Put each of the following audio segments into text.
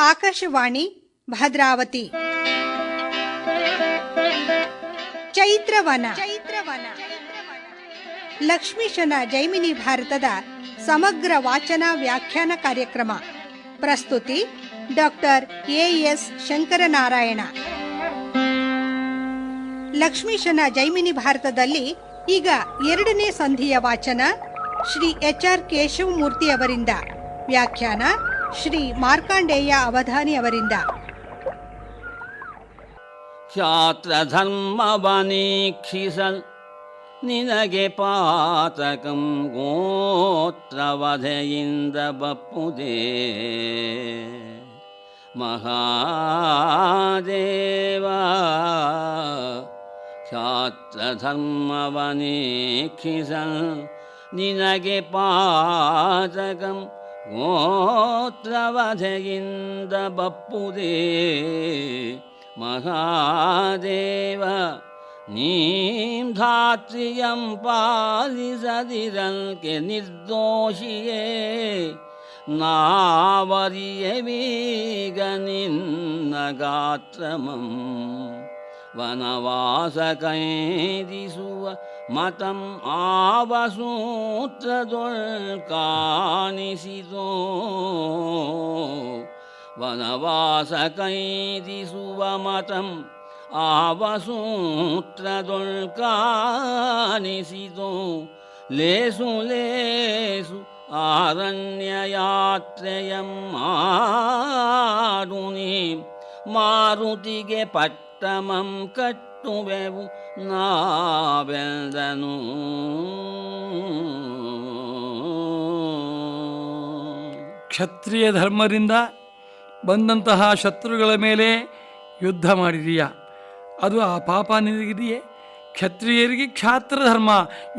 ಆಕಾಶವಾಣಿ ಭದ್ರಾವತಿ. ಚೈತ್ರವನ. ಚೈತ್ರವನ ಲಕ್ಷ್ಮೀಶನ ಜೈಮಿನಿ ಭಾರತದ ಸಮಗ್ರ ವಾಚನ ವ್ಯಾಖ್ಯಾನ ಕಾರ್ಯಕ್ರಮ. ಪ್ರಸ್ತುತಿ ಡಾಕ್ಟರ್ ಎಎಸ್ ಶಂಕರನಾರಾಯಣ. ಲಕ್ಷ್ಮೀಶನ ಜೈಮಿನಿ ಭಾರತದಲ್ಲಿ ಈಗ ಎರಡನೇ ಸಂಧಿಯ ವಾಚನ ಶ್ರೀ ಎಚ್ ಆರ್ ಕೇಶವಮೂರ್ತಿ ಅವರಿಂದ ವ್ಯಾಖ್ಯಾನ ಶ್ರೀ ಮಾರ್ಕಾಂಡೇಯ ಅವಧಾನಿ ಅವರಿಂದ. ಕ್ಷಾತ್ರಧರ್ಮವನೀಕ್ಷಿಸಲ್ ನಿನಗೆ ಪಾತಕಂ ಗೋತ್ರವಧೆಯಿಂದ ಬಪ್ಪುದೇ. ಮಹಾದೇವ ಕ್ಷಾತ್ರಧರ್ಮವನೀಕ್ಷಿಸಲ್ ನಿನಗೆ ಪಾತಕಂ ಗೋತ್ರವಧೆಯಿಂದ ಬಪ್ಪುದೇ ಮಹಾದೇವ ನೀಂ ಧಾತ್ರಿಯಂ ಪಾಲಿಸದಿರಲ್ಕೆ ನಿರ್ದೋಷಿಯೇ ನಾವರಿಯವೀಗ ನಿನ್ನ ಗಾತ್ರಮಂ மதம் ஆவசூற்றதொல் காணிசிதோ. வனவாச கைதி சுவமதம் ஆவசூற்றதொல் காணிசிதோ. லேசு லேசு ஆரண்யயாத்திரயம் ஆடுனி மாருதிகே பட்டமம் கட் ಕಟ್ಟುವೆವು ನಾವೆಂದನು? ಕ್ಷತ್ರಿಯ ಧರ್ಮದಿಂದ ಬಂದಂತಹ ಶತ್ರುಗಳ ಮೇಲೆ ಯುದ್ಧ ಮಾಡಿದೀಯ. ಅದು ಆ ಪಾಪ ನಿನಗಿದೆಯೇ? ಕ್ಷತ್ರಿಯರಿಗೆ ಕ್ಷಾತ್ರ ಧರ್ಮ.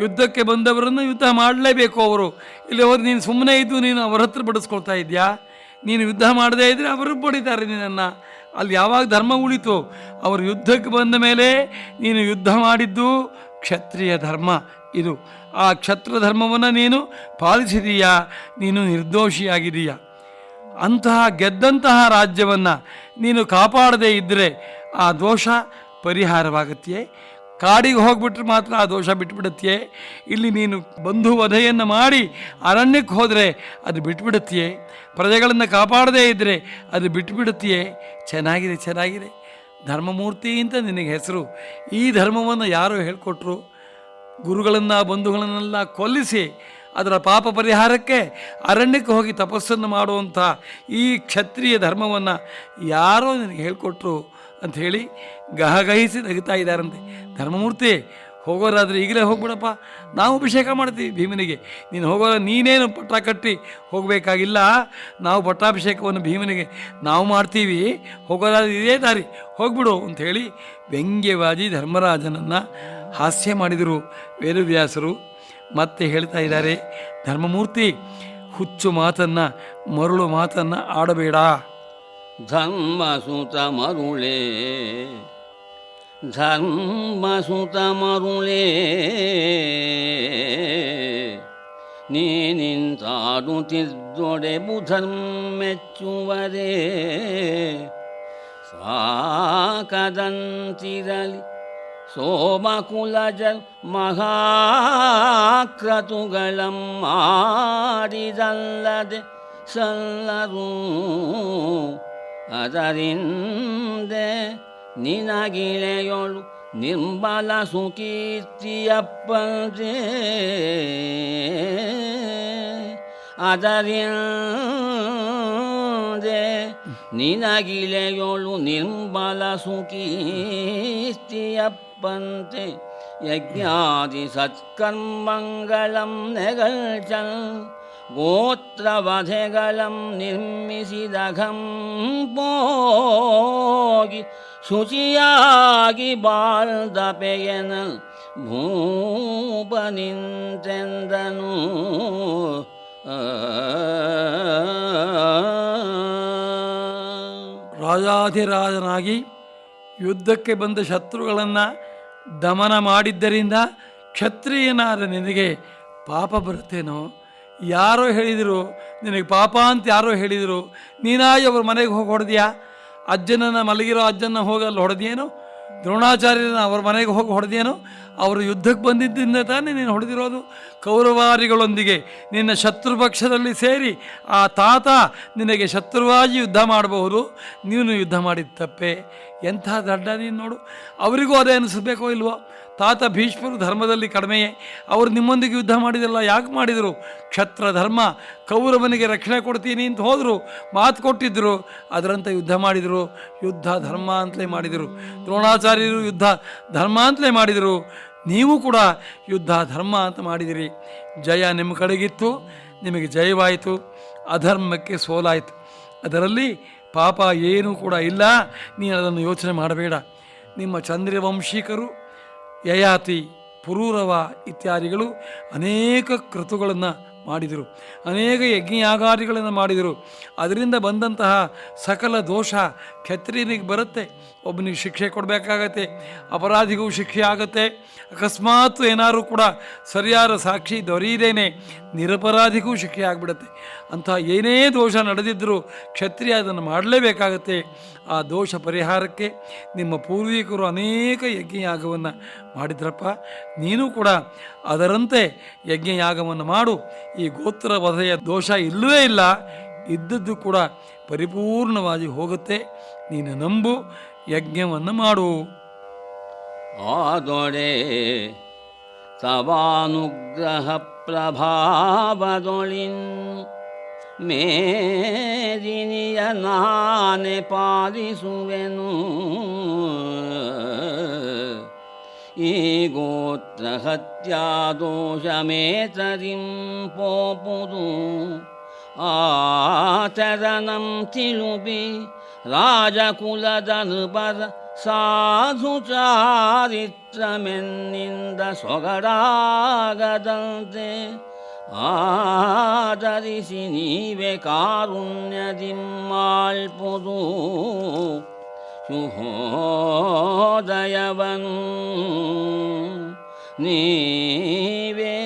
ಯುದ್ಧಕ್ಕೆ ಬಂದವರನ್ನು ಯುದ್ಧ ಮಾಡಲೇಬೇಕು ಅವರು. ಇಲ್ಲಿ ಹೋದ್ರೆ ನೀನು ಸುಮ್ಮನೆ ಇದ್ದು ನೀನು ಅವರ ಹತ್ರ ಬಡಿಸ್ಕೊಳ್ತಾ ಇದೆಯಾ ನೀನು ಯುದ್ಧ ಮಾಡದೇ ಇದ್ದರೆ ಅವರು ಬಡಿತಾರೆ ನಿನ್ನನ್ನು. ಅಲ್ಲಿ ಯಾವಾಗ ಧರ್ಮ ಉಳಿತು ಅವರು ಯುದ್ಧಕ್ಕೆ ಬಂದ ಮೇಲೆ ನೀನು ಯುದ್ಧ ಮಾಡಿದ್ದು ಕ್ಷತ್ರಿಯ ಧರ್ಮ ಇದು. ಆ ಕ್ಷತ್ರ ಧರ್ಮವನ್ನು ನೀನು ಪಾಲಿಸಿದೀಯಾ? ನೀನು ನಿರ್ದೋಷಿಯಾಗಿದೀಯಾ? ಅಂತಹ ಗೆದ್ದಂತಹ ರಾಜ್ಯವನ್ನು ನೀನು ಕಾಪಾಡದೇ ಇದ್ದರೆ ಆ ದೋಷ ಪರಿಹಾರವಾಗತ್ತೆಯೇ ಕಾಡಿಗೆ ಹೋಗ್ಬಿಟ್ರೆ ಮಾತ್ರ ಆ ದೋಷ ಬಿಟ್ಬಿಡುತ್ತೆ ಇಲ್ಲಿ ನೀನು ಬಂಧು ವಧೆಯನ್ನು ಮಾಡಿ ಅರಣ್ಯಕ್ಕೆ ಹೋದರೆ ಅದು ಬಿಟ್ಬಿಡುತ್ತೆ ಪ್ರಜೆಗಳನ್ನು ಕಾಪಾಡದೇ ಇದ್ದರೆ ಅದು ಬಿಟ್ಬಿಡುತ್ತೆ ಚೆನ್ನಾಗಿದೆ ಚೆನ್ನಾಗಿದೆ. ಧರ್ಮಮೂರ್ತಿ ಅಂತ ನಿನಗೆ ಹೆಸರು. ಈ ಧರ್ಮವನ್ನು ಯಾರು ಹೇಳಿಕೊಟ್ರು? ಗುರುಗಳನ್ನು, ಬಂಧುಗಳನ್ನೆಲ್ಲ ಕೊಲ್ಲಿಸಿ ಅದರ ಪಾಪ ಪರಿಹಾರಕ್ಕೆ ಅರಣ್ಯಕ್ಕೆ ಹೋಗಿ ತಪಸ್ಸನ್ನು ಮಾಡುವಂಥ ಈ ಕ್ಷತ್ರಿಯ ಧರ್ಮವನ್ನು ಯಾರೋ ನಿನಗೆ ಹೇಳಿಕೊಟ್ರು? ಅಂಥೇಳಿ ಗಹಗಹಿಸಿ ನಗುತ್ತಾ ಇದ್ದಾರಂತೆ. ಧರ್ಮಮೂರ್ತಿ, ಹೋಗೋರಾದರೆ ಈಗಲೇ ಹೋಗ್ಬಿಡಪ್ಪ. ನಾವು ಅಭಿಷೇಕ ಮಾಡ್ತೀವಿ ಭೀಮನಿಗೆ. ನೀನು ಹೋಗೋರ ನೀನೇನು ಪಟ್ಟ ಕಟ್ಟಿ ಹೋಗಬೇಕಾಗಿಲ್ಲ. ನಾವು ಪಟ್ಟಾಭಿಷೇಕವನ್ನು ಭೀಮನಿಗೆ ನಾವು ಮಾಡ್ತೀವಿ. ಹೋಗೋರಾದ್ರೆ ಇದೇ ದಾರಿ, ಹೋಗ್ಬಿಡು ಅಂಥೇಳಿ ವ್ಯಂಗ್ಯವಾದಿ ಧರ್ಮರಾಜನನ್ನು ಹಾಸ್ಯ ಮಾಡಿದರು ವೇದವ್ಯಾಸರು. ಮತ್ತೆ ಹೇಳ್ತಾ ಇದ್ದಾರೆ, ಧರ್ಮಮೂರ್ತಿ, ಹುಚ್ಚು ಮಾತನ್ನು, ಮರುಳು ಮಾತನ್ನು ಆಡಬೇಡ. ಧರ್ಮಸುತ ಮರುಳೇ ಧರ್ಮಸುತ ಮರುಳೇ ನೀನಿಂತಾಡುತ್ತಿದ್ದೊಡೆ ಬುಧರ್ಮೆಚ್ಚುವರೇ ಸಾಕದಂತಿರಲಿ ಸೋಮಕುಲಜ ಮಹಾಕ್ರತುಗಳಂ ಮಾಡಿದಲ್ಲದೆ ಸಲ್ಲರೂ ಅದರಿಂದೆ ನಿನಗಿಳೆಯೋಳು ನಿರ್ಮಲ ಸುಕೀರ್ತಿಯಪ್ಪಂದೆ ಅದರಿಂದೆ ನಿನಗಿಳೆಯೋಳು ನಿರ್ಮಲ ಸುಕೀರ್ತಿಯಪ್ಪಂತೆ. ಯಜ್ಞಾದಿ ಸತ್ಕರ್ಮಂಗಳಂ ನೆಗಳ್ಚಲ್ ಗೋತ್ರವಧೆಗಳಂ ನಿರ್ಮಿಸಿದಘಂ ಹೋಗಿ ಶುಚಿಯಾಗಿ ಬಾಳ್ದಪೆಯನ ಭೂಪ ನಿಂತೆಂದನು ರಾಜಾಧಿರಾಜನಾಗಿ ಯುದ್ಧಕ್ಕೆ ಬಂದ ಶತ್ರುಗಳನ್ನು ದಮನ ಮಾಡಿದ್ದರಿಂದ ಕ್ಷತ್ರಿಯನಾದ ನಿನಗೆ ಪಾಪ ಬರುತ್ತೇನೋ? ಯಾರೋ ಹೇಳಿದರು, ನಿನಗೆ ಪಾಪ ಅಂತ ಯಾರೋ ಹೇಳಿದರು, ನೀನಾಗಿ ಅವ್ರ ಮನೆಗೆ ಹೋಗಿ ಹೊಡೆದ್ಯಾ? ಅಜ್ಜನನ್ನ ಮಲಗಿರೋ ಅಜ್ಜನ ಹೋಗಿ ಅಲ್ಲಿ ಹೊಡೆದೇನು ದ್ರೋಣಾಚಾರ್ಯನ ಅವ್ರ ಮನೆಗೆ ಹೋಗಿ ಹೊಡೆದೇನು ಅವರು ಯುದ್ಧಕ್ಕೆ ಬಂದಿದ್ದಿಂದ ತಾನೇ ನೀನು ಹೊಡೆದಿರೋದು? ಕೌರವಾರಿಗಳೊಂದಿಗೆ ನಿನ್ನ ಶತ್ರು ಪಕ್ಷದಲ್ಲಿ ಸೇರಿ ಆ ತಾತ ನಿನಗೆ ಶತ್ರುವಾಗಿ ಯುದ್ಧ ಮಾಡಬಹುದು. ನೀನು ಯುದ್ಧ ಮಾಡಿದ ತಪ್ಪೆ. ಎಂಥ ದಡ್ಡ ನೀನು ನೋಡು. ಅವರಿಗೂ ಅದೇ ಅನಿಸ್ಬೇಕೋ ಇಲ್ವೋ? ತಾತ ಭೀಷ್ಮರು ಧರ್ಮದಲ್ಲಿ ಕಡಿಮೆಯೇ. ಅವರು ನಿಮ್ಮೊಂದಿಗೆ ಯುದ್ಧ ಮಾಡಿದಲ್ಲ ಯಾಕೆ ಮಾಡಿದರು? ಕ್ಷತ್ರ ಧರ್ಮ, ಕೌರವನಿಗೆ ರಕ್ಷಣೆ ಕೊಡ್ತೀನಿ ಅಂತ ಹೋದರು. ಮಾತು ಕೊಟ್ಟಿದ್ದರು ಅದರಂತೆ ಯುದ್ಧ ಮಾಡಿದರು. ಯುದ್ಧ ಧರ್ಮ ಅಂತಲೇ ಮಾಡಿದರು. ದ್ರೋಣಾಚಾರ್ಯರು ಯುದ್ಧ ಧರ್ಮ ಅಂತಲೇ ಮಾಡಿದರು. ನೀವು ಕೂಡ ಯುದ್ಧ ಧರ್ಮ ಅಂತ ಮಾಡಿದಿರಿ. ಜಯ ನಿಮ್ಮ ಕಡೆಗಿತ್ತು, ನಿಮಗೆ ಜಯವಾಯಿತು. ಅಧರ್ಮಕ್ಕೆ ಸೋಲಾಯಿತು. ಅದರಲ್ಲಿ ಪಾಪ ಏನೂ ಕೂಡ ಇಲ್ಲ. ನೀನು ಅದನ್ನು ಯೋಚನೆ ಮಾಡಬೇಡ. ನಿಮ್ಮ ಚಂದ್ರವಂಶಿಕರು, ಯಯಾತಿ, ಪುರೂರವ ಇತ್ಯಾದಿಗಳು ಅನೇಕ ಕೃತುಗಳನ್ನು ಮಾಡಿದರು. ಅನೇಕ ಯಜ್ಞಯಾಗಾದಿಗಳನ್ನು ಮಾಡಿದರು. ಅದರಿಂದ ಬಂದಂತಹ ಸಕಲ ದೋಷ ಕ್ಷತ್ರಿಯನಿಗೆ ಬರುತ್ತೆ. ಒಬ್ಬನಿಗೆ ಶಿಕ್ಷೆ ಕೊಡಬೇಕಾಗತ್ತೆ, ಅಪರಾಧಿಗೂ ಶಿಕ್ಷೆ ಆಗುತ್ತೆ. ಅಕಸ್ಮಾತ್ ಏನಾದರೂ ಕೂಡ ಸರಿಯಾದ ಸಾಕ್ಷಿ ದೊರೆಯದೇನೆ, ನಿರಪರಾಧಿಗೂ ಶಿಕ್ಷೆ ಆಗಿಬಿಡುತ್ತೆ. ಅಂಥ ಏನೇ ದೋಷ ನಡೆದಿದ್ದರೂ ಕ್ಷತ್ರಿಯ ಅದನ್ನು ಮಾಡಲೇಬೇಕಾಗತ್ತೆ. ಆ ದೋಷ ಪರಿಹಾರಕ್ಕೆ ನಿಮ್ಮ ಪೂರ್ವಿಕರು ಅನೇಕ ಯಜ್ಞಯಾಗವನ್ನು ಮಾಡಿದ್ರಪ್ಪ. ನೀನು ಕೂಡ ಅದರಂತೆ ಯಜ್ಞಯಾಗವನ್ನು ಮಾಡು. ಈ ಗೋತ್ರ ವಧೆಯ ದೋಷ ಇಲ್ಲವೇ ಇಲ್ಲ, ಇದ್ದದ್ದು ಕೂಡ ಪರಿಪೂರ್ಣವಾಗಿ ಹೋಗುತ್ತೆ. ನೀನು ನಂಬು ಯಜ್ಞವನ್ನು ಮಾಡು. ಆದೊಡೆ ತವಾನುಗ್ರಹ ಪ್ರಭಾವದೊಳಿನ್ ಮೇದಿನಿಯ ನಾನೆ ಪಾಲಿಸುವೆನು. ಈ ಗೋತ್ರ ಹತ್ಯಾದೋಷಮೇತರಿಂ ಪೋಪುದು ಆಚರಣಂ ತಿಳುಬಿ ರಾಜಕುಲದ ನೃಪರ ಸಾಧು ಚಾರಿತ್ರಮೆನ್ನಿಂದ ಸೊಗಡಾಗದಂತೆ ಆದರಿಸಿ ನೀವೇ ಕಾರುಣ್ಯದಿಮ್ಮಾಳ್ಪುದು ಶುಭೋದಯವನು ನೀವೇ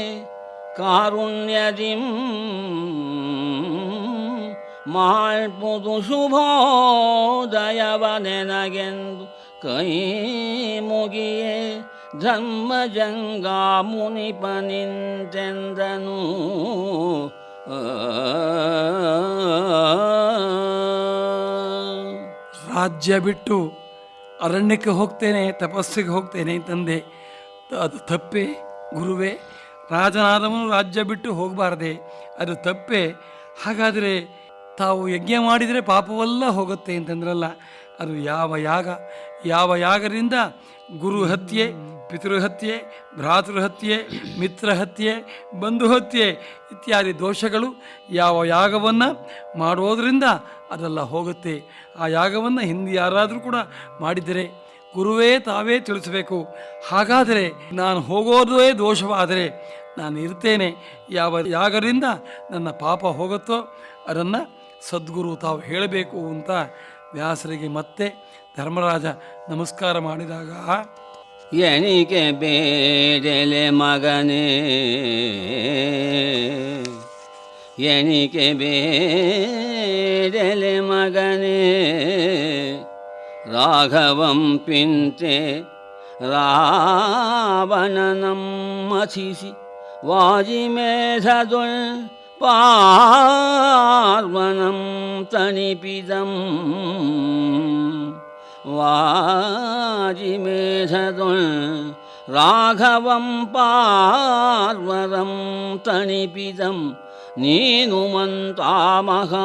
ಕಾರುಣ್ಯದಿಂ ಮಾಡ್ಪುದು ಶುಭೋದಯವನೆನಗೆಂದು ಕೈ ಮುಗಿಯೇ ಧರ್ಮಜಂಗ ಮುನಿಪ ನಿಂತೆಂದನು ರಾಜ್ಯ ಬಿಟ್ಟು ಅರಣ್ಯಕ್ಕೆ ಹೋಗ್ತೇನೆ, ತಪಸ್ಸಿಗೆ ಹೋಗ್ತೇನೆ ತಂದೆ. ತ- ಅದು ತಪ್ಪೆ ಗುರುವೇ. ರಾಜನಾದವನು ರಾಜ್ಯ ಬಿಟ್ಟು ಹೋಗಬಾರ್ದೆ. ಅದು ತಪ್ಪೆ. ಹಾಗಾದರೆ ತಾವು ಯಜ್ಞ ಮಾಡಿದರೆ ಪಾಪವೆಲ್ಲ ಹೋಗುತ್ತೆ ಅಂತಂದ್ರಲ್ಲ, ಅದು ಯಾವ ಯಾಗ? ಯಾವ ಯಾಗದಿಂದ? ಗುರು ಹತ್ಯೆ ಪಿತೃಹತ್ಯೆ ಭ್ರಾತೃಹತ್ಯೆ ಮಿತ್ರಹತ್ಯೆ ಬಂಧುಹತ್ಯೆ ಬಂಧು ಹತ್ಯೆ ಇತ್ಯಾದಿ ದೋಷಗಳು ಯಾವ ಯಾಗವನ್ನು ಮಾಡೋದರಿಂದ ಅದೆಲ್ಲ ಹೋಗುತ್ತೆ. ಆ ಯಾಗವನ್ನು ಹಿಂದೆ ಯಾರಾದರೂ ಕೂಡ ಮಾಡಿದರೆ ಗುರುವೇ ತಾವೇ ತಿಳಿಸಬೇಕು. ಹಾಗಾದರೆ ನಾನು ಹೋಗೋದೇ ದೋಷವಾದರೆ ನಾನು ಇರ್ತೇನೆ. ಯಾವ ಯಾಗರಿಂದ ನನ್ನ ಪಾಪ ಹೋಗುತ್ತೋ ಅದನ್ನು ಸದ್ಗುರು ತಾವು ಹೇಳಬೇಕು ಅಂತ ವ್ಯಾಸರಿಗೆ ಮತ್ತೆ ಧರ್ಮರಾಜ ನಮಸ್ಕಾರ ಮಾಡಿದಾಗ, ಎಣಿಕೆ ಬೇಡಲೆ ಮಗನೇ, ಎಣಿಕೆ ಬೇಡಲೆ ಮಗನೇ, ರಾಘವಂ ಪಿಂತೆ ರಾವಣನಂ ಮಥಿಸಿ ವಾಜಿಮೇಧದುಳ್ ಪಾರ್ವನಂ ತನಿಪಿದಂ ವಾಜಿಮೇಧದು ರಾಘವಂ ಪಾರ್ವರಂ ತನಿಪಿದಂ ನೀನು ಮಂತಾ ಮಹಾಧ್ವರವನೆ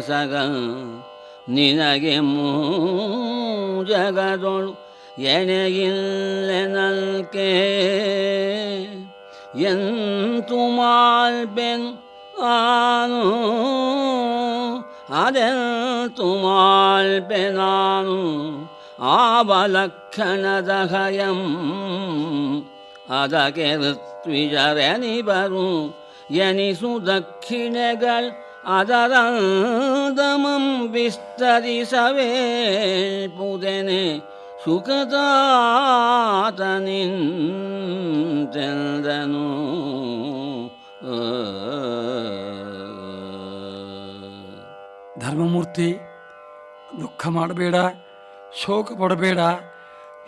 ಸಗ ನಿನಗೆ ಮೂ ಜಗದೊಳು ಎನಗಿಲ್ಲೆನಲ್ಕೇ ಎಂತು ಮಾಲ್ಬೆನು ಆನು ಅದೆಂತುಮಾಲ್ಬೆ ನಾನು? ಆವಲಕ್ಷಣದ ಹಯಂ ಅದಕ್ಕೆ ಋತ್ವಿಜರೆನಿಬರು ಎನಿಸು ದಕ್ಷಿಣೆಗಳ್ ಅದರಂದಮಂ ವಿಸ್ತರಿಸವೇಲ್ಪುದೆನೆ ಸುಖದಾತ ನಿಂತೆಂದನು ಧರ್ಮಮೂರ್ತಿ, ದುಃಖ ಮಾಡಬೇಡ, ಶೋಕ ಪಡಬೇಡ.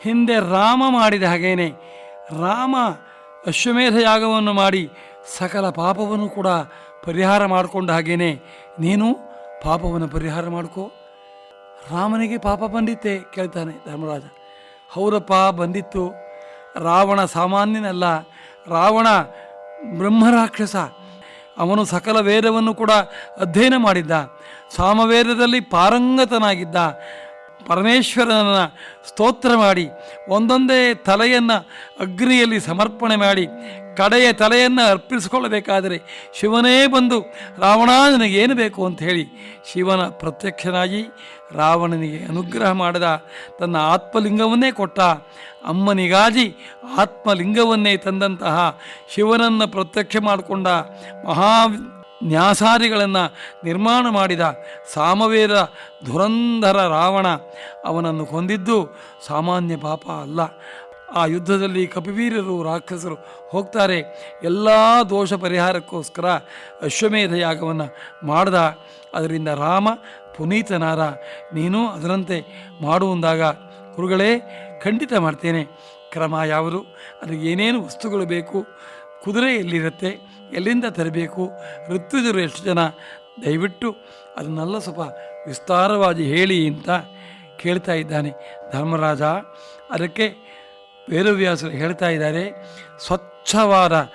ಹಿಂದೆ ರಾಮ ಮಾಡಿದ ಹಾಗೇನೆ. ರಾಮ ಅಶ್ವಮೇಧ ಯಾಗವನ್ನು ಮಾಡಿ ಸಕಲ ಪಾಪವನ್ನು ಕೂಡ ಪರಿಹಾರ ಮಾಡಿಕೊಂಡ ಹಾಗೇನೆ. ನೀನು ಪಾಪವನ್ನು ಪರಿಹಾರ ಮಾಡ್ಕೋ. ರಾಮನಿಗೆ ಪಾಪ ಬಂದಿತ್ತೆ ಕೇಳ್ತಾನೆ ಧರ್ಮರಾಜ. ಹೌದಪ್ಪ ಬಂದಿತ್ತು. ರಾವಣ ಸಾಮಾನ್ಯನಲ್ಲ. ರಾವಣ ಬ್ರಹ್ಮರಾಕ್ಷಸ. ಅವನು ಸಕಲ ವೇದವನ್ನು ಕೂಡ ಅಧ್ಯಯನ ಮಾಡಿದ್ದ. ಸಾಮವೇದದಲ್ಲಿ ಪಾರಂಗತನಾಗಿದ್ದ. ಪರಮೇಶ್ವರನ ಸ್ತೋತ್ರ ಮಾಡಿ, ಒಂದೊಂದೇ ತಲೆಯನ್ನು ಅಗ್ನಿಯಲ್ಲಿ ಸಮರ್ಪಣೆ ಮಾಡಿ, ಕಡೆಯ ತಲೆಯನ್ನು ಅರ್ಪಿಸಿಕೊಳ್ಳಬೇಕಾದರೆ ಶಿವನೇ ಬಂದು ರಾವಣ ನನಗೇನು ಬೇಕು ಅಂತ ಹೇಳಿ, ಶಿವನ ಪ್ರತ್ಯಕ್ಷನಾಗಿ ರಾವಣನಿಗೆ ಅನುಗ್ರಹ ಮಾಡಿದ, ತನ್ನ ಆತ್ಮಲಿಂಗವನ್ನೇ ಕೊಟ್ಟ, ಅಮ್ಮನಿಗಾಗಿ ಆತ್ಮಲಿಂಗವನ್ನೇ ತಂದಂತಹ ಶಿವನನ್ನು ಪ್ರತ್ಯಕ್ಷ ಮಾಡಿಕೊಂಡ ಮಹಾ ನ್ಯಾಸಾರಿಗಳನ್ನು ನಿರ್ಮಾಣ ಮಾಡಿದ ಸಾಮವೇರ ಧುರಂಧರ ರಾವಣ ಅವನನ್ನು ಕೊಂದಿದ್ದು ಸಾಮಾನ್ಯ ಪಾಪ ಅಲ್ಲ. ಆ ಯುದ್ಧದಲ್ಲಿ ಕಪಿವೀರರು, ರಾಕ್ಷಸರು ಹೋಗ್ತಾರೆ. ಎಲ್ಲ ದೋಷ ಪರಿಹಾರಕ್ಕೋಸ್ಕರ ಅಶ್ವಮೇಧ ಯಾಗವನ್ನು ಮಾಡ್ದ. ಅದರಿಂದ ರಾಮ ಪುನೀತನಾರ ನೀನು ಅದರಂತೆ ಮಾಡುವಂದಾಗ ಗುರುಗಳೇ, ಖಂಡಿತ ಮಾಡ್ತೇನೆ. ಕ್ರಮ ಯಾವುದು? ಅದಕ್ಕೆ ಏನೇನು ವಸ್ತುಗಳು ಬೇಕು? ಕುದುರೆ ಎಲ್ಲಿರುತ್ತೆ ಎಲ್ಲಿಂದ ತರಬೇಕು? ಋತ್ವಿಜರು ಎಷ್ಟು ಜನ? ದಯವಿಟ್ಟು ಅದನ್ನೆಲ್ಲ ಸ್ವಲ್ಪ ವಿಸ್ತಾರವಾಗಿ ಹೇಳಿ ಅಂತ ಕೇಳ್ತಾ ಇದ್ದಾನೆ ಧರ್ಮರಾಜ. ಅದಕ್ಕೆ ವೇದವ್ಯಾಸರು ಹೇಳ್ತಾ ಇದ್ದಾರೆ ಸ್ವಚ್ಛವಾದ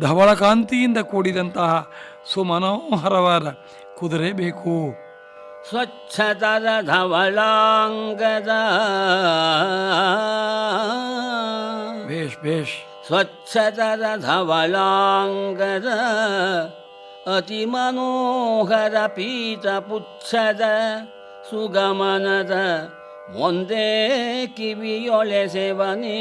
ಧವಳಕಾಂತಿಯಿಂದ ಕೂಡಿದಂತಹ ಸುಮನೋಹರವಾದ ಕುದುರೆ ಬೇಕು. ಸ್ವಚ್ಛತರ ಧವಳಾಂಗದ ಭೇಷ್ ಬೇಷ್. ಸ್ವಚ್ಛತರ ಧವಳಾಂಗದ ಅತಿ ಮನೋಹರ ಪೀತ ಪುಚ್ಛದ ಸುಗಮನದ ಒಂದೇ ಕಿವಿಯೊಳೆ ಸೇವನೀಲಚ್ಛವಿಯ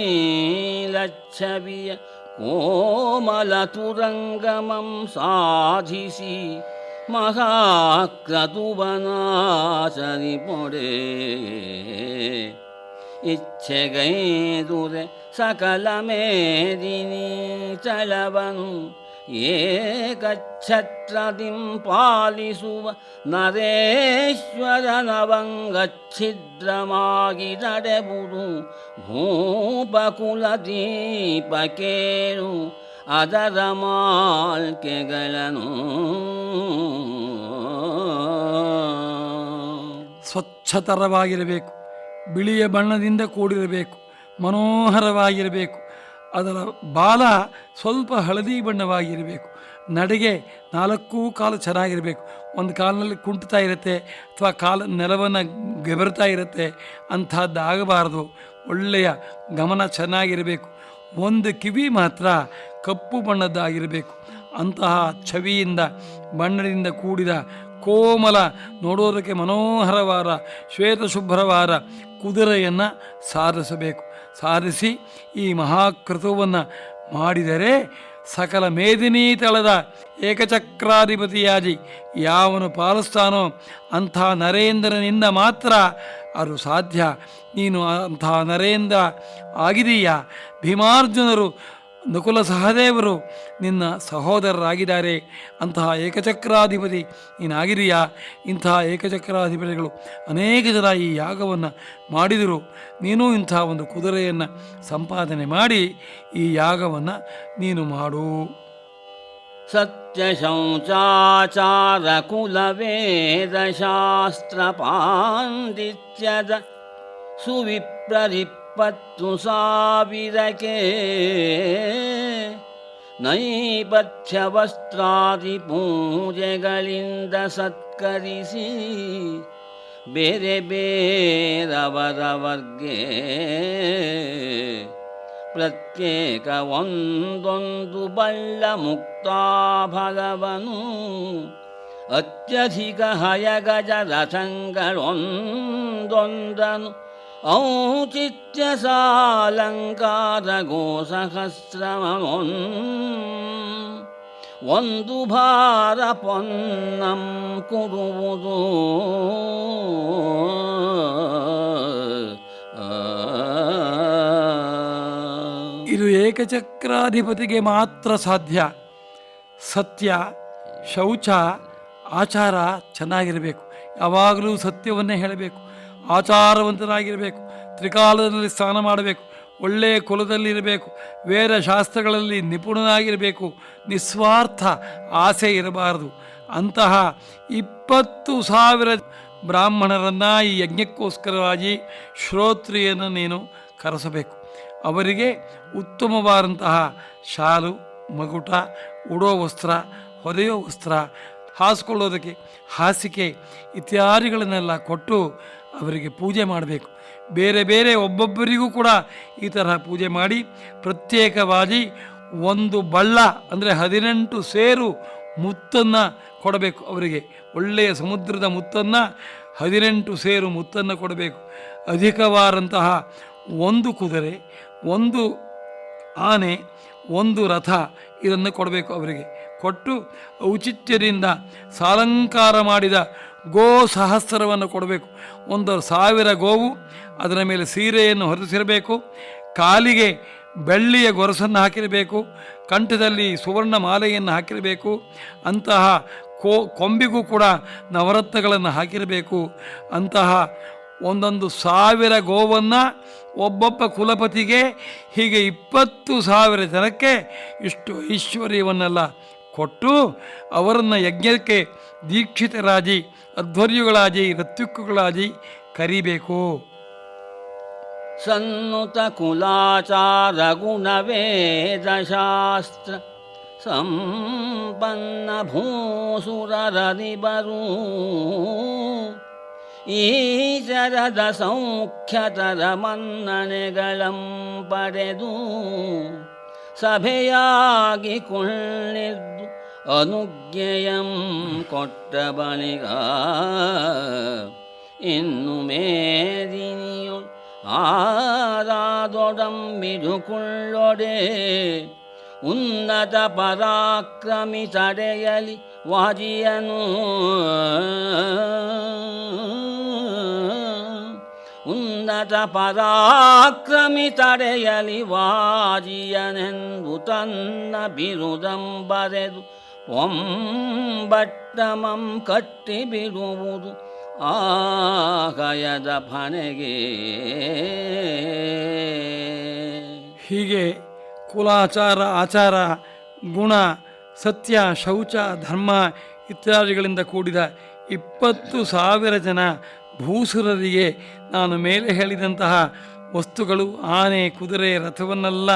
ಕೋಮಲ ತುರಂಗಮಂ ಸಾಧಿಸಿ ಮಹಾಕ್ರತುವನಾಚರಿ ಪೊಡೆ ಇಚ್ಛೆಗೈದುರೆ ಸಕಲ ಮೇದಿನಿ ಚಳವನು ಏಕಛತ್ರದಿಂ ಪಾಲಿಸುವ ನರೇಶ್ವರನವಂಗಚ್ಛಿದ್ರಮಾಗಿ ನಡೆಬುದು ಭೂಪಕುಲ ದೀಪಕೇರು ಅದರ ಮಾಲ್ಕೆಗಳನ್ನು ಸ್ವಚ್ಛತರವಾಗಿರಬೇಕು ಬಿಳಿಯ ಬಣ್ಣದಿಂದ ಕೂಡಿರಬೇಕು, ಮನೋಹರವಾಗಿರಬೇಕು. ಅದರ ಬಾಲ ಸ್ವಲ್ಪ ಹಳದಿ ಬಣ್ಣವಾಗಿರಬೇಕು. ನಡೆಗೆ ನಾಲ್ಕೂ ಕಾಲು ಚೆನ್ನಾಗಿರಬೇಕು. ಒಂದು ಕಾಲಿನಲ್ಲಿ ಕುಂಟುತ್ತಾ ಇರುತ್ತೆ ಅಥವಾ ಕಾಲ ನೆಲವನ್ನು ಗೆಬರ್ತಾ ಇರುತ್ತೆ, ಅಂಥದ್ದು ಆಗಬಾರ್ದು. ಒಳ್ಳೆಯ ಗಮನ ಚೆನ್ನಾಗಿರಬೇಕು. ಒಂದು ಕಿವಿ ಮಾತ್ರ ಕಪ್ಪು ಬಣ್ಣದ್ದಾಗಿರಬೇಕು. ಅಂತಹ ಛವಿಯಿಂದ, ಬಣ್ಣದಿಂದ ಕೂಡಿದ ಕೋಮಲ, ನೋಡೋದಕ್ಕೆ ಮನೋಹರವಾದ, ಶ್ವೇತಶುಭ್ರವಾದ ಕುದುರೆಯನ್ನು ಸಾರಿಸಬೇಕು ಸಾರಿಸಿ ಈ ಮಹಾಕೃತವನ್ನು ಮಾಡಿದರೆ ಸಕಲ ಮೇದಿನಿ ತಳದ ಏಕಚಕ್ರಾಧಿಪತಿಯಾಗಿ ಯಾವನು ಪಾಲಿಸ್ತಾನೋ ಅಂಥ ನರೇಂದ್ರನಿಂದ ಮಾತ್ರ ಅದು ಸಾಧ್ಯ. ನೀನು ಅಂಥ ನರೇಂದ್ರ ಆಗಿದೀಯಾ ಭೀಮಾರ್ಜುನರು ನಕುಲ ಸಹದೇವರು ನಿನ್ನ ಸಹೋದರರಾಗಿದ್ದಾರೆ. ಅಂತಹ ಏಕಚಕ್ರಾಧಿಪತಿ ನೀನಾಗಿರಿಯಾ. ಇಂತಹ ಏಕಚಕ್ರಾಧಿಪತಿಗಳು ಅನೇಕ ಜನ ಈ ಯಾಗವನ್ನು ಮಾಡಿದರು. ನೀನು ಇಂಥ ಒಂದು ಕುದುರೆಯನ್ನು ಸಂಪಾದನೆ ಮಾಡಿ ಈ ಯಾಗವನ್ನು ನೀನು ಮಾಡು. ಸತ್ಯ ಕುಲವೇದಶಾಸ್ತ್ರ ಸುವಿಪ್ರರಿಪ್ಪತ್ತು ಸಾವಿರಕ್ಕೆ ನೈಪಥ್ಯ ವಸ್ತ್ರಾದಿ ಪೂಜೆಗಳಿಂದ ಸತ್ಕರಿಸಿ ಬೇರೆ ಬೇರವರವರ್ಗೆ ಪ್ರತ್ಯೇಕ ಒಂದೊಂದು ಬಳ್ಳ ಮುಕ್ತಾಫಲವನು ಅತ್ಯಧಿಕ ಹಯಗಜ ರಥಂಗಳೊಂದೊಂದನು. ಔಚಿತ್ಯ ಸಾಲಂಕಾರ ಗೋಸಹಸ್ರಮೊನ್ ಒಂದು ಭಾರ ಪೊನ್ನಂ ಕೊಡುವುದು ಇದು ಏಕಚಕ್ರಾಧಿಪತಿಗೆ ಮಾತ್ರ ಸಾಧ್ಯ ಸತ್ಯ ಶೌಚ ಆಚಾರ ಚೆನ್ನಾಗಿರಬೇಕು ಯಾವಾಗಲೂ ಸತ್ಯವನ್ನೇ ಹೇಳಬೇಕು. ಆಚಾರವಂತರಾಗಿರಬೇಕು, ತ್ರಿಕಾಲದಲ್ಲಿ ಸ್ನಾನ ಮಾಡಬೇಕು, ಒಳ್ಳೆಯ ಕುಲದಲ್ಲಿರಬೇಕು ವೇದ ಶಾಸ್ತ್ರಗಳಲ್ಲಿ ನಿಪುಣನಾಗಿರಬೇಕು, ನಿಸ್ವಾರ್ಥ ಆಸೆ ಇರಬಾರದು. ಅಂತಹ ಇಪ್ಪತ್ತು ಸಾವಿರ ಬ್ರಾಹ್ಮಣರನ್ನು ಈ ಯಜ್ಞಕ್ಕೋಸ್ಕರವಾಗಿ ಶ್ರೋತ್ರಿಯನ್ನು ನೀನು ಕರೆಸಬೇಕು. ಅವರಿಗೆ ಉತ್ತಮವಾದಂತಹ ಶಾಲು, ಮಗುಟ, ಉಡೋ ವಸ್ತ್ರ, ಹೊದೆಯೋ ವಸ್ತ್ರ, ಹಾಸ್ಕೊಳ್ಳೋದಕ್ಕೆ ಹಾಸಿಗೆ ಇತ್ಯಾದಿಗಳನ್ನೆಲ್ಲ ಕೊಟ್ಟು ಅವರಿಗೆ ಪೂಜೆ ಮಾಡಬೇಕು. ಬೇರೆ ಬೇರೆ ಒಬ್ಬೊಬ್ಬರಿಗೂ ಕೂಡ ಈ ತರಹ ಪೂಜೆ ಮಾಡಿ ಪ್ರತ್ಯೇಕವಾಗಿ ಒಂದು ಬಳ್ಳ ಅಂದರೆ ಹದಿನೆಂಟು ಸೇರು ಮುತ್ತನ್ನು ಕೊಡಬೇಕು ಅವರಿಗೆ. ಒಳ್ಳೆಯ ಸಮುದ್ರದ ಮುತ್ತನ್ನು ಹದಿನೆಂಟು ಸೇರು ಮುತ್ತನ್ನು ಕೊಡಬೇಕು. ಅಧಿಕವಾದಂತಹ ಒಂದು ಕುದುರೆ, ಒಂದು ಆನೆ, ಒಂದು ರಥ ಇದನ್ನು ಕೊಡಬೇಕು ಅವರಿಗೆ. ಕೊಟ್ಟು ಔಚಿತ್ಯದಿಂದ ಸಾಲಂಕಾರ ಮಾಡಿದ ಗೋ ಸಹಸ್ರವನ್ನು ಕೊಡಬೇಕು. ಒಂದು ಸಾವಿರ ಗೋವು, ಅದರ ಮೇಲೆ ಸೀರೆಯನ್ನು ಹೊರಿಸಿರಬೇಕು ಕಾಲಿಗೆ ಬೆಳ್ಳಿಯ ಗೊರಸನ್ನು ಹಾಕಿರಬೇಕು. ಕಂಠದಲ್ಲಿ ಸುವರ್ಣ ಮಾಲೆಯನ್ನು ಹಾಕಿರಬೇಕು. ಅಂತಹ ಕೋ, ಕೊಂಬಿಗೂ ಕೂಡ ನವರತ್ನಗಳನ್ನು ಹಾಕಿರಬೇಕು. ಅಂತಹ ಒಂದೊಂದು ಸಾವಿರ ಗೋವನ್ನು ಒಬ್ಬೊಬ್ಬ ಕುಲಪತಿಗೆ ಹೀಗೆ ಇಪ್ಪತ್ತು ಸಾವಿರ ಜನಕ್ಕೆ ಇಷ್ಟು ಐಶ್ವರ್ಯವನ್ನೆಲ್ಲ ಕೊಟ್ಟು ಅವರನ್ನು ಯಜ್ಞಕ್ಕೆ ದೀಕ್ಷಿತರಾಗಿ, ಅಧ್ವರ್ಯುಗಳಾಗಿ ರತ್ಯುಕ್ಕುಗಳಾಗಿ ಕರಿಬೇಕು. ಸನ್ನುತ ಕುಲಾಚಾರ ಗುಣವೇದಶಾಸ್ತ್ರ ಸಂಪನ್ನ ಭೂಸುರರದಿಬರು ಈಶರದ ಸೌಖ್ಯತರ ಮನ್ನಣೆಗಳಂ ಪಡೆದು ಸಭೆಯಾಗಿ ಕೊಳ್ಳಿದ್ದು ಕೊಟ್ಟ ಬಳಿಗ ಇನ್ನು ಮೇದಿನಿಯು ಆರಾದೊಡಂ ಬಿಡುಕೊಳ್ಳೊಡೆ ಉನ್ನತ ಪರಾಕ್ರಮಿ ತಡೆಯಲಿ ವಾಜಿಯನು ಉನ್ನತ ಪರಾಕ್ರಮಿ ತಡೆಯಲಿ ವಾಜಿಯನೆಂದು ತನ್ನ ಬಿರುದಂ ಒಂಬಟ್ಟಮಂ ಕಟ್ಟಿ ಬಿಡುವುದು ಆಗಯದ ಫನೆಗೆ ಹೀಗೆ ಕುಲಾಚಾರ, ಆಚಾರ, ಗುಣ, ಸತ್ಯ, ಶೌಚ, ಧರ್ಮ ಇತ್ಯಾದಿಗಳಿಂದ ಕೂಡಿದ ಇಪ್ಪತ್ತು ಸಾವಿರ ಜನ ಭೂಸುರರಿಗೆ ನಾನು ಮೇಲೆ ಹೇಳಿದಂತಹ ವಸ್ತುಗಳು, ಆನೆ, ಕುದುರೆ, ರಥವನ್ನೆಲ್ಲ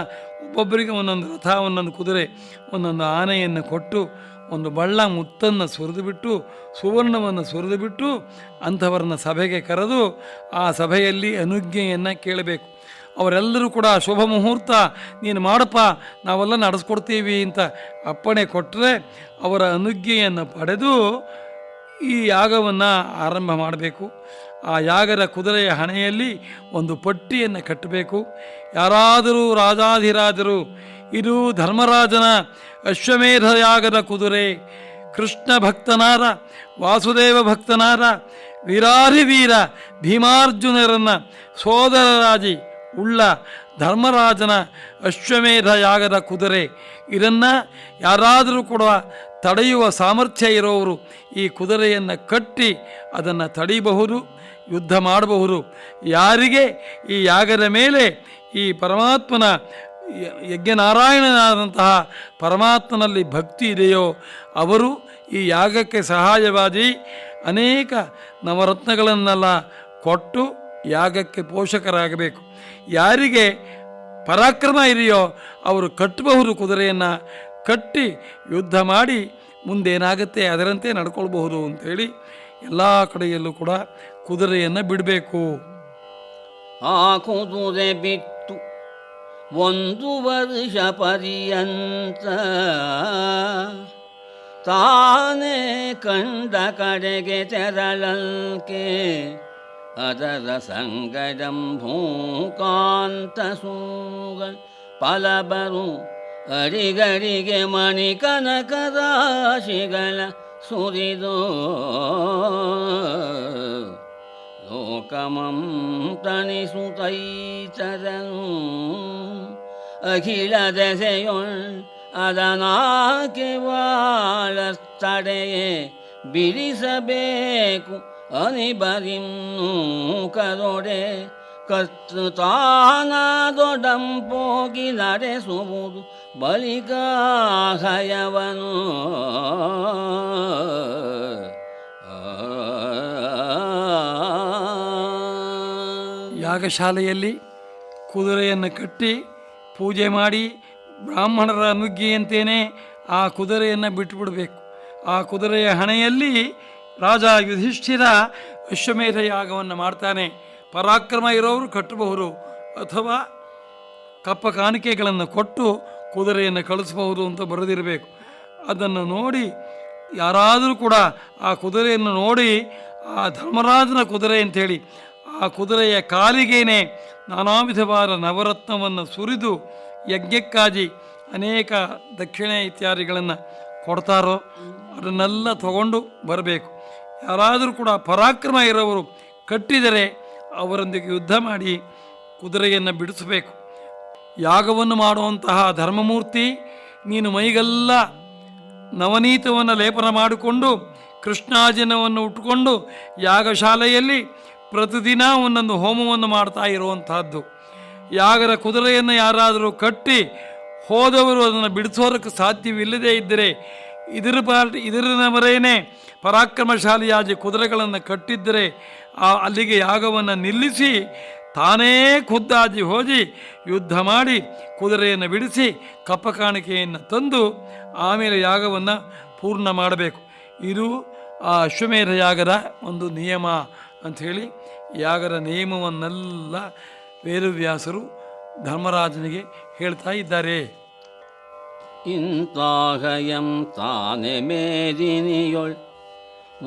ಒಬ್ಬೊಬ್ಬರಿಗೆ ಒಂದೊಂದು ರಥ, ಒಂದೊಂದು ಕುದುರೆ, ಒಂದೊಂದು ಆನೆಯನ್ನು ಕೊಟ್ಟು, ಒಂದು ಬಳ್ಳ ಮುತ್ತನ್ನು ಸುರಿದು ಬಿಟ್ಟು ಸುವರ್ಣವನ್ನು ಸುರಿದು ಬಿಟ್ಟು ಅಂಥವರನ್ನ ಸಭೆಗೆ ಕರೆದು ಆ ಸಭೆಯಲ್ಲಿ ಅನುಜ್ಞೆಯನ್ನು ಕೇಳಬೇಕು. ಅವರೆಲ್ಲರೂ ಕೂಡ ಶುಭ ಮುಹೂರ್ತ, ನೀನು ಮಾಡಪ್ಪ, ನಾವೆಲ್ಲ ನಡೆಸ್ಕೊಡ್ತೀವಿ ಅಂತ ಅಪ್ಪಣೆ ಕೊಟ್ಟರೆ ಅವರ ಅನುಜ್ಞೆಯನ್ನು ಪಡೆದು ಈ ಯಾಗವನ್ನು ಆರಂಭ ಮಾಡಬೇಕು. ಆ ಯಾಗರ ಕುದುರೆಯ ಹಣೆಯಲ್ಲಿ ಒಂದು ಪಟ್ಟಿಯನ್ನು ಕಟ್ಟಬೇಕು. ಯಾರಾದರೂ ರಾಜಾಧಿರಾಜರು, ಇದು ಧರ್ಮರಾಜನ ಅಶ್ವಮೇಧ ಯಾಗದ ಕುದುರೆ. ಕೃಷ್ಣ ಭಕ್ತನಾದ, ವಾಸುದೇವ ಭಕ್ತನಾದ ವೀರಾರಿವೀರ ಭೀಮಾರ್ಜುನರನ್ನು ಸೋದರರಾಜಿ ಉಳ್ಳ ಧರ್ಮರಾಜನ ಅಶ್ವಮೇಧ ಯಾಗದ ಕುದುರೆ. ಇದನ್ನು ಯಾರಾದರೂ ಕೂಡ ತಡೆಯುವ ಸಾಮರ್ಥ್ಯ ಇರೋವರು ಈ ಕುದುರೆಯನ್ನು ಕಟ್ಟಿ ಅದನ್ನು ತಡೆಯಬಹುದು ಯುದ್ಧ ಮಾಡಬಹುದು. ಯಾರಿಗೆ ಈ ಯಾಗದ ಮೇಲೆ ಈ ಪರಮಾತ್ಮನ ಯಜ್ಞನಾರಾಯಣನಾದಂತಹ ಪರಮಾತ್ಮನಲ್ಲಿ ಭಕ್ತಿ ಇದೆಯೋ, ಅವರು ಈ ಯಾಗಕ್ಕೆ ಸಹಾಯವಾಗಿ ಅನೇಕ ನವರತ್ನಗಳನ್ನೆಲ್ಲ ಕೊಟ್ಟು ಯಾಗಕ್ಕೆ ಪೋಷಕರಾಗಬೇಕು. ಯಾರಿಗೆ ಪರಾಕ್ರಮ ಇದೆಯೋ ಅವರು ಕಟ್ಟಬಹುದು ಕುದುರೆಯನ್ನು, ಕಟ್ಟಿ ಯುದ್ಧ ಮಾಡಿ ಮುಂದೇನಾಗುತ್ತೆ ಅದರಂತೆ ನಡ್ಕೊಳ್ಬಹುದು ಅಂಥೇಳಿ ಎಲ್ಲ ಕಡೆಯಲ್ಲೂ ಕೂಡ ಕುದುರೆಯನ್ನು ಬಿಡಬೇಕು. ಆ ಕುದುರೆ ಬಿಟ್ಟು ಒಂದು ವರ್ಷ ಪರ್ಯಂತ ತಾನೇ ಕಂಡ ಕಡೆಗೆ ತೆರಳಲ್ಕೆ ಅದರ ಸಂಗಡಂ ಪಲಬರು ಅಡಿಗಡಿಗೆ ಮಣಿ ಕನಕ ರಾಶಿಗಳ ಸುರಿದು ಲೋಕಮಂ ತಣಿಸುತ್ತೈತರನು ಅಖಿಲ ದೆಸೆಯೊಳ್ ಅದನಾಕೆ ವಾಳಸ್ತಡೆಯೇ ಬಿಡಿಸಬೇಕು ಅನಿಬರಿನ್ನೂ ಕರೊಡೆ ಕರ್ತೃತಾನದೊಡಂಪೋಗಿ ನಡೆಸುವುದು ಬಳಿಕ ಹಯವನು ಯಾಗಶಾಲೆಯಲ್ಲಿ ಕುದುರೆಯನ್ನು ಕಟ್ಟಿ ಪೂಜೆ ಮಾಡಿ ಬ್ರಾಹ್ಮಣರ ನುಗ್ಗಿಯಂತೇನೆ ಆ ಕುದುರೆಯನ್ನು ಬಿಟ್ಟುಬಿಡಬೇಕು. ಆ ಕುದುರೆಯ ಹಣೆಯಲ್ಲಿ ರಾಜ ಯುಧಿಷ್ಠಿರ ಅಶ್ವಮೇಧ ಯಾಗವನ್ನು ಮಾಡ್ತಾನೆ. ಪರಾಕ್ರಮ ಇರೋರು ಕಟ್ಟಬಹುದು ಅಥವಾ ಕಪ್ಪ ಕಾಣಿಕೆಗಳನ್ನು ಕೊಟ್ಟು ಕುದುರೆಯನ್ನು ಕಳಿಸಬಹುದು ಅಂತ ಬರೆದಿರಬೇಕು. ಅದನ್ನು ನೋಡಿ ಯಾರಾದರೂ ಕೂಡ ಆ ಕುದುರೆಯನ್ನು ನೋಡಿ, ಆ ಧರ್ಮರಾಜನ ಕುದುರೆ ಅಂಥೇಳಿ, ಆ ಕುದುರೆಯ ಕಾಲಿಗೇನೆ ನಾನಾ ವಿಧವಾದ ನವರತ್ನವನ್ನು ಸುರಿದು ಯಜ್ಞಕ್ಕಾಗಿ ಅನೇಕ ದಕ್ಷಿಣೆ ಇತ್ಯಾದಿಗಳನ್ನು ಕೊಡ್ತಾರೋ ಅದನ್ನೆಲ್ಲ ತಗೊಂಡು ಬರಬೇಕು. ಯಾರಾದರೂ ಕೂಡ ಪರಾಕ್ರಮ ಇರೋವರು ಕಟ್ಟಿದರೆ ಅವರೊಂದಿಗೆ ಯುದ್ಧ ಮಾಡಿ ಕುದುರೆಯನ್ನು ಬಿಡಿಸಬೇಕು. ಯಾಗವನ್ನು ಮಾಡುವಂತಹ ಧರ್ಮಮೂರ್ತಿ, ನೀನು ಮೈಗೆಲ್ಲ ನವನೀತವನ್ನು ಲೇಪನ ಮಾಡಿಕೊಂಡು ಕೃಷ್ಣಾಜನವನ್ನು ಉಟ್ಕೊಂಡು ಯಾಗಶಾಲೆಯಲ್ಲಿ ಪ್ರತಿದಿನ ಒಂದೊಂದು ಹೋಮವನ್ನು ಮಾಡ್ತಾ ಇರುವಂತಹದ್ದು. ಯಾಗರ ಕುದುರೆಯನ್ನು ಯಾರಾದರೂ ಕಟ್ಟಿ ಹೋದವರು ಅದನ್ನು ಬಿಡಿಸೋದಕ್ಕೆ ಸಾಧ್ಯವಿಲ್ಲದೇ ಇದ್ದರೆ ಇದರ ಪಾರ್ಟಿ ಇದರವರೇನೆ ಪರಾಕ್ರಮಶಾಲಿಯಾಗಿ ಕುದುರೆಗಳನ್ನು ಕಟ್ಟಿದ್ದರೆ ಆ ಅಲ್ಲಿಗೆ ಯಾಗವನ್ನು ನಿಲ್ಲಿಸಿ ತಾನೇ ಖುದ್ದಾಗಿ ಹೋಗಿ ಯುದ್ಧ ಮಾಡಿ ಕುದುರೆಯನ್ನು ಬಿಡಿಸಿ ಕಪ್ಪ ಕಾಣಿಕೆಯನ್ನು ತಂದು ಆಮೇಲೆ ಯಾಗವನ್ನು ಪೂರ್ಣ ಮಾಡಬೇಕು. ಇದು ಆ ಅಶ್ವಮೇಧ ಯಾಗದ ಒಂದು ನಿಯಮ ಅಂಥೇಳಿ ಯಾಗದ ನಿಯಮವನ್ನೆಲ್ಲ ವೇದವ್ಯಾಸರು ಧರ್ಮರಾಜನಿಗೆ ಹೇಳ್ತಾ ಇದ್ದಾರೆ. ಇಂತಾಹಯಂ ತಾನೆ ಮೇರಿನಿಯೊಳ್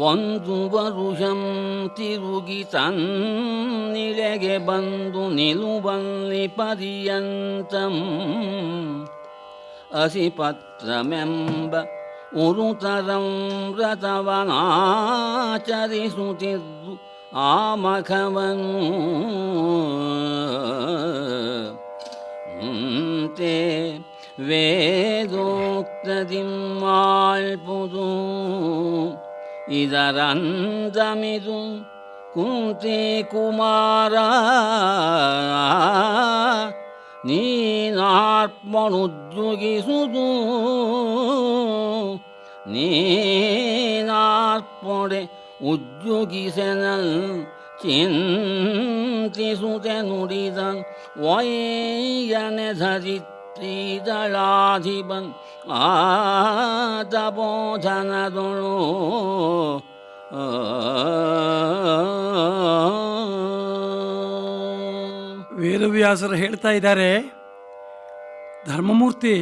ಒಂದು ವರುಷಂ ತಿರುಗಿ ತನ್ನಿಳೆಗೆ ಬಂದು ನಿಲುವಲ್ಲಿ ಪರ್ಯಂತಂ ಅಸಿಪತ್ರಮೆಂಬ ಉರುತರಂ ವ್ರತವನಾಚರಿಸುತ್ತಿದ್ದು ಆ ಮಖವನು te ವೇದೋಕ್ತದಿಮ್ಮಾಳ್ಪುದು ಇದರಂದಮಿದು ಕುಂತಿ ಕುಮಾರ ನೀನಾರ್ಪಣುದ್ಯುಗಿಸುದು ನೀನಾರ್ಪಣೆ ಉದ್ಯುಗಿಸೆನಲ್ ಚಿಂತಿಸುತೆ ನುಡಿದ ವೈಯನೆ ಧರಿತ್ರೀದಳಾಧಿಪನ್ ಆತಬೋಧನದೊಳು ವೇದವ್ಯಾಸರು ಹೇಳ್ತಾ ಇದ್ದಾರೆ, ಧರ್ಮಮೂರ್ತಿ,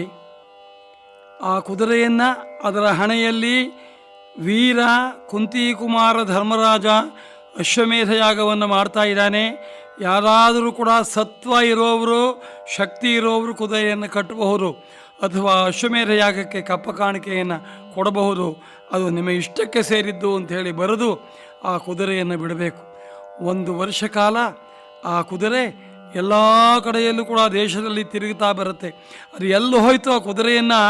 ಆ ಕುದುರೆಯನ್ನು ಅದರ ಹಣೆಯಲ್ಲಿ ವೀರ ಕುಂತಿ ಕುಮಾರ ಧರ್ಮರಾಜ ಅಶ್ವಮೇಧ ಯಾಗವನ್ನು ಮಾಡ್ತಾ ಇದ್ದಾನೆ. ಯಾರಾದರೂ ಕೂಡ ಸತ್ವ ಇರೋವರು, ಶಕ್ತಿ ಇರೋವರು ಕುದುರೆಯನ್ನು ಕಟ್ಟಬಹುದು ಅಥವಾ ಅಶ್ವಮೇಧ ಯಾಗಕ್ಕೆ ಕಪ್ಪ ಕಾಣಿಕೆಯನ್ನು ಕೊಡಬಹುದು, ಅದು ನಿಮ್ಮ ಇಷ್ಟಕ್ಕೆ ಸೇರಿದ್ದು ಅಂಥೇಳಿ ಬರೆದು ಆ ಕುದುರೆಯನ್ನು ಬಿಡಬೇಕು. ಒಂದು ವರ್ಷ ಕಾಲ ಆ ಕುದುರೆ ಎಲ್ಲ ಕಡೆಯಲ್ಲೂ ಕೂಡ ದೇಶದಲ್ಲಿ ತಿರುಗುತ್ತಾ ಬರುತ್ತೆ. ಅದು ಎಲ್ಲಿ ಹೋಯ್ತು ಆ ಕುದುರೆಯನ್ನು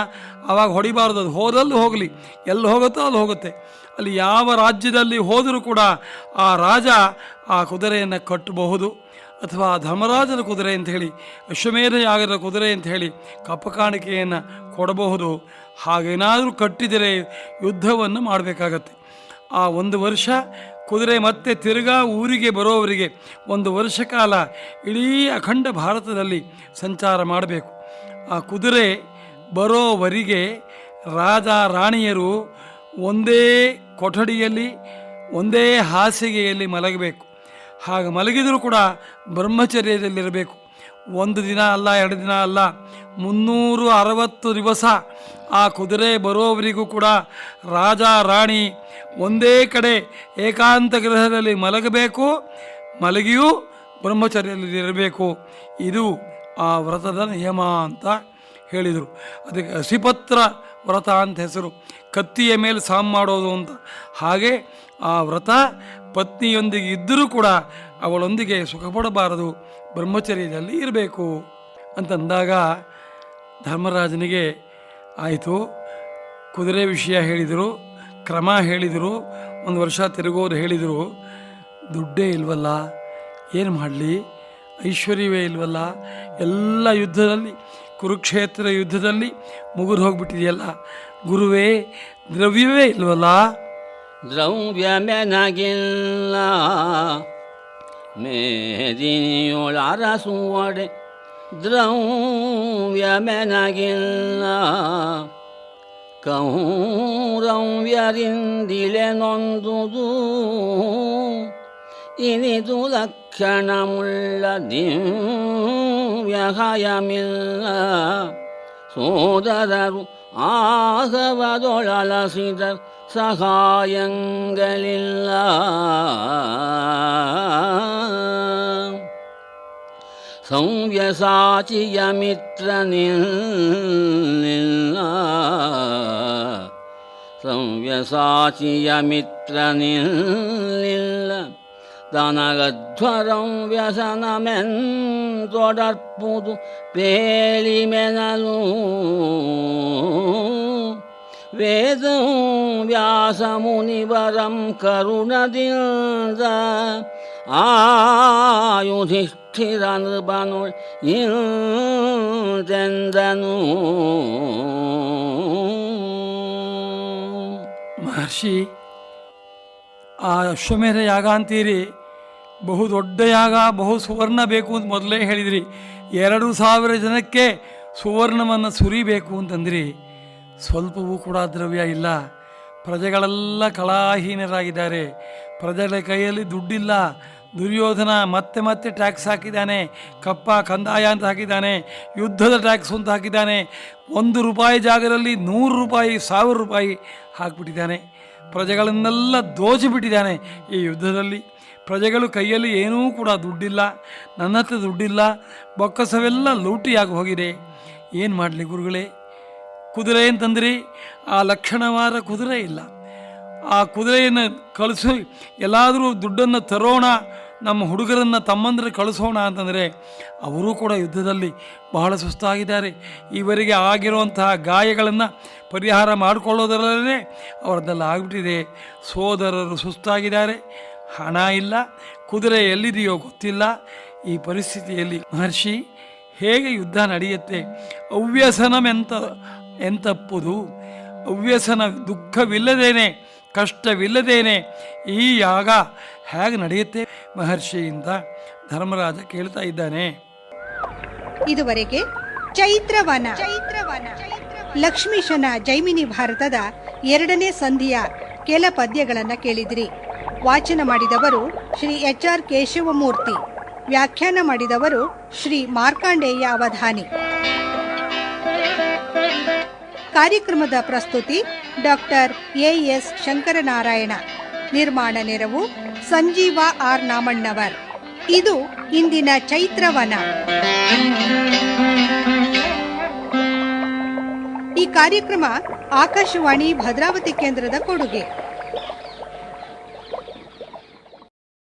ಆವಾಗ ಹೊಡಿಬಾರ್ದು. ಅದು ಹೋದಲ್ಲೂ ಹೋಗಲಿ. ಎಲ್ಲಿ ಹೋಗುತ್ತೋ ಅಲ್ಲಿ ಹೋಗುತ್ತೆ. ಅಲ್ಲಿ ಯಾವ ರಾಜ್ಯದಲ್ಲಿ ಹೋದರೂ ಕೂಡ ಆ ರಾಜ ಆ ಕುದುರೆಯನ್ನು ಕಟ್ಟಬಹುದು. ಅಥವಾ ಧರ್ಮರಾಜನ ಕುದುರೆ ಅಂತ ಹೇಳಿ ಅಶ್ವಮೇಧ ಯಾಗದ ಕುದುರೆ ಅಂತ ಹೇಳಿ ಕಪ್ಪ ಕಾಣಿಕೆಯನ್ನು ಕೊಡಬಹುದು. ಹಾಗೇನಾದರೂ ಕಟ್ಟಿದರೆ ಯುದ್ಧವನ್ನು ಮಾಡಬೇಕಾಗತ್ತೆ. ಆ ಒಂದು ವರ್ಷ ಕುದುರೆ ಮತ್ತೆ ತಿರುಗಾ ಊರಿಗೆ ಬರೋವರಿಗೆ ಒಂದು ವರ್ಷ ಕಾಲ ಇಡೀ ಅಖಂಡ ಭಾರತದಲ್ಲಿ ಸಂಚಾರ ಮಾಡಬೇಕು. ಆ ಕುದುರೆ ಬರೋವರಿಗೆ ರಾಜ ರಾಣಿಯರು ಒಂದೇ ಕೊಠಡಿಯಲ್ಲಿ, ಒಂದೇ ಹಾಸಿಗೆಯಲ್ಲಿ ಮಲಗಬೇಕು. ಹಾಗೆ ಮಲಗಿದರೂ ಕೂಡ ಬ್ರಹ್ಮಚರ್ಯದಲ್ಲಿರಬೇಕು. ಒಂದು ದಿನ ಅಲ್ಲ, ಎರಡು ದಿನ ಅಲ್ಲ, ಮುನ್ನೂರು ಅರವತ್ತು ದಿವಸ ಆ ಕುದುರೆ ಬರೋವರಿಗೂ ಕೂಡ ರಾಜ, ರಾಣಿ ಒಂದೇ ಕಡೆ ಏಕಾಂತ ಗೃಹದಲ್ಲಿ ಮಲಗಬೇಕು, ಮಲಗಿಯೂ ಬ್ರಹ್ಮಚರ್ಯದಲ್ಲಿರಬೇಕು. ಇದು ಆ ವ್ರತದ ನಿಯಮ ಅಂತ ಹೇಳಿದರು. ಅದಕ್ಕೆ ಹಸಿಪತ್ರ ವ್ರತ ಅಂತ ಹೆಸರು. ಕತ್ತಿಯ ಮೇಲೆ ಸಾಮ್ ಮಾಡೋದು ಅಂತ. ಹಾಗೆ ಆ ವ್ರತ ಪತ್ನಿಯೊಂದಿಗೆ ಇದ್ದರೂ ಕೂಡ ಅವಳೊಂದಿಗೆ ಸುಖಪಡಬಾರದು, ಬ್ರಹ್ಮಚರ್ಯದಲ್ಲಿ ಇರಬೇಕು ಅಂತಂದಾಗ ಧರ್ಮರಾಜನಿಗೆ ಆಯಿತು. ಕುದುರೆ ವಿಷಯ ಹೇಳಿದರು, ಕ್ರಮ ಹೇಳಿದರು, ಒಂದು ವರ್ಷ ತಿರುಗೋರು ಹೇಳಿದರು, ದುಡ್ಡೇ ಇಲ್ವಲ್ಲ, ಏನು ಮಾಡಲಿ, ಐಶ್ವರ್ಯವೇ ಇಲ್ವಲ್ಲ, ಎಲ್ಲ ಯುದ್ಧದಲ್ಲಿ, ಕುರುಕ್ಷೇತ್ರ ಯುದ್ಧದಲ್ಲಿ ಮುಗಿದು ಹೋಗ್ಬಿಟ್ಟಿದೆಯಲ್ಲ ಗುರುವೇ ದ್ರವ್ಯವೇ ಇಲ್ವಲ್ಲ? ದ್ರವ್ಯಮೆನಗಿಲ್ಲ ಮೇದಿನಿಯೊಳರಸುವಡೆ. ದ್ರವ್ಯಮೆನಗಿಲ್ಲ ಕೌರವ್ಯರಿಂದಿಲೆ ನೊಂದುದು ಇನಿದು ಲಕ್ಷಣಮುಳ್ಳ ದಿವ್ಯಹಯಮಿಲ್ಲ ಸೋದರರು ஆகவதொழலசித சகாயங்களில்ல. சௌவியசாச்சியமித்ரனில் சௌவியசாச்சியமித்ரனில் ಸಂವ್ಯಸಾಚಿಯ ಮಿತ್ರನಿಲ್ಲ ತನಗಧ್ವರಂ ವ್ಯಸನಮೆಂತೊಡರ್ಪುದು ಪೇಳಿಮೆನಲು ವೇದಂ ವ್ಯಾಸಮುನಿವರಂ ಕರುಣದಿಂದ ಆಯುಧಿಷ್ಠಿರ ನೃಪನುಳ್ ಇಂದೆಂದನು ಮಹರ್ಷಿ ಆ ಅಶ್ವಮೇಧ ಯಾಗ ಅಂತೀರಿ ಬಹು ದೊಡ್ಡ ಯಾಗ ಬಹು ಸುವರ್ಣ ಬೇಕು ಅಂತ ಮೊದಲೇ ಹೇಳಿದಿರಿ. ಎರಡು ಸಾವಿರ ಜನಕ್ಕೆ ಸುವರ್ಣವನ್ನು ಸುರಿಬೇಕು ಅಂತಂದ್ರಿ. ಸ್ವಲ್ಪವೂ ಕೂಡ ದ್ರವ್ಯ ಇಲ್ಲ. ಪ್ರಜೆಗಳೆಲ್ಲ ಕಲಾಹೀನರಾಗಿದ್ದಾರೆ ಪ್ರಜೆಗಳ ಕೈಯಲ್ಲಿ ದುಡ್ಡಿಲ್ಲ. ದುರ್ಯೋಧನ ಮತ್ತೆ ಮತ್ತೆ ಟ್ಯಾಕ್ಸ್ ಹಾಕಿದ್ದಾನೆ. ಕಪ್ಪ, ಕಂದಾಯ ಅಂತ ಹಾಕಿದ್ದಾನೆ. ಯುದ್ಧದ ಟ್ಯಾಕ್ಸ್ ಅಂತ ಹಾಕಿದ್ದಾನೆ. ಒಂದು ರೂಪಾಯಿ ಜಾಗದಲ್ಲಿ ನೂರು ರೂಪಾಯಿ, ಸಾವಿರ ರೂಪಾಯಿ ಹಾಕಿಬಿಟ್ಟಿದ್ದಾನೆ. ಪ್ರಜೆಗಳನ್ನೆಲ್ಲ ದೋಚಿಬಿಟ್ಟಿದ್ದಾನೆ ಈ ಯುದ್ಧದಲ್ಲಿ. ಪ್ರಜೆಗಳು ಕೈಯಲ್ಲಿ ಏನೂ ಕೂಡ ದುಡ್ಡಿಲ್ಲ ನನ್ನ ಹತ್ರ ದುಡ್ಡಿಲ್ಲ, ಬೊಕ್ಕಸವೆಲ್ಲ ಲೂಟಿಯಾಗಿ ಹೋಗಿದೆ. ಏನು ಮಾಡಲಿ ಗುರುಗಳೇ? ಕುದುರೆ ಅಂತಂದ್ರಿ ಆ ಲಕ್ಷಣವಾದ ಕುದುರೆ ಇಲ್ಲ. ಆ ಕುದುರೆಯನ್ನು ಕಳಿಸಿ ಎಲ್ಲಾದರೂ ದುಡ್ಡನ್ನು ತರೋಣ, ನಮ್ಮ ಹುಡುಗರನ್ನು ತಮ್ಮಂದ್ರ ಕಳಿಸೋಣ ಅಂತಂದರೆ ಅವರೂ ಕೂಡ ಯುದ್ಧದಲ್ಲಿ ಬಹಳ ಸುಸ್ತಾಗಿದ್ದಾರೆ. ಇವರಿಗೆ ಆಗಿರುವಂತಹ ಗಾಯಗಳನ್ನು ಪರಿಹಾರ ಮಾಡಿಕೊಳ್ಳೋದರಲ್ಲೇ ಅವರದ್ದೆಲ್ಲ ಆಗಿಬಿಟ್ಟಿದೆ. ಸೋದರರು ಸುಸ್ತಾಗಿದ್ದಾರೆ. ಹಣ ಇಲ್ಲ, ಕುದುರೆ ಎಲ್ಲಿದೆಯೋ ಗೊತ್ತಿಲ್ಲ. ಈ ಪರಿಸ್ಥಿತಿಯಲ್ಲಿ ಮಹರ್ಷಿ ಹೇಗೆ ಯುದ್ಧ ನಡೆಯುತ್ತೆ? ಅವ್ಯಸನಮೆಂತ ಎಂತಪ್ಪುದು? ಅವ್ಯಸನ ದುಃಖವಿಲ್ಲದೇನೆ, ಕಷ್ಟವಿಲ್ಲದೇನೆ ಈ ಯಾಗ ಹೇಗೆ ನಡೆಯುತ್ತೆ? ಮಹರ್ಷಿಯಿಂದ ಧರ್ಮರಾಜ ಕೇಳ್ತಾ ಇದ್ದಾನೆ. ಇದುವರೆಗೆ ಚೈತ್ರವನ ಚೈತ್ರವನ, ಲಕ್ಷ್ಮೀಶನ ಜೈಮಿನಿ ಭಾರತದ ಎರಡನೇ ಸಂಧಿಯ ಕೆಲ ಪದ್ಯಗಳನ್ನು ಕೇಳಿದ್ರಿ. ವಾಚನ ಮಾಡಿದವರು ಶ್ರೀ ಎಚ್ ಆರ್ ಕೇಶವಮೂರ್ತಿ. ವ್ಯಾಖ್ಯಾನ ಮಾಡಿದವರು ಶ್ರೀ ಮಾರ್ಕಾಂಡೇಯ ಅವಧಾನಿ. ಕಾರ್ಯಕ್ರಮದ ಪ್ರಸ್ತುತಿ ಡಾಕ್ಟರ್ ಎಎಸ್ ಎಸ್ ಶಂಕರನಾರಾಯಣ. ನಿರ್ಮಾಣ ನೆರವು ಸಂಜೀವ ಆರ್ ನಾಮಣ್ಣವರ್. ಇದು ಇಂದಿನ ಚೈತ್ರವನ. ಈ ಕಾರ್ಯಕ್ರಮ ಆಕಾಶವಾಣಿ ಭದ್ರಾವತಿ ಕೇಂದ್ರದ ಕೊಡುಗೆ.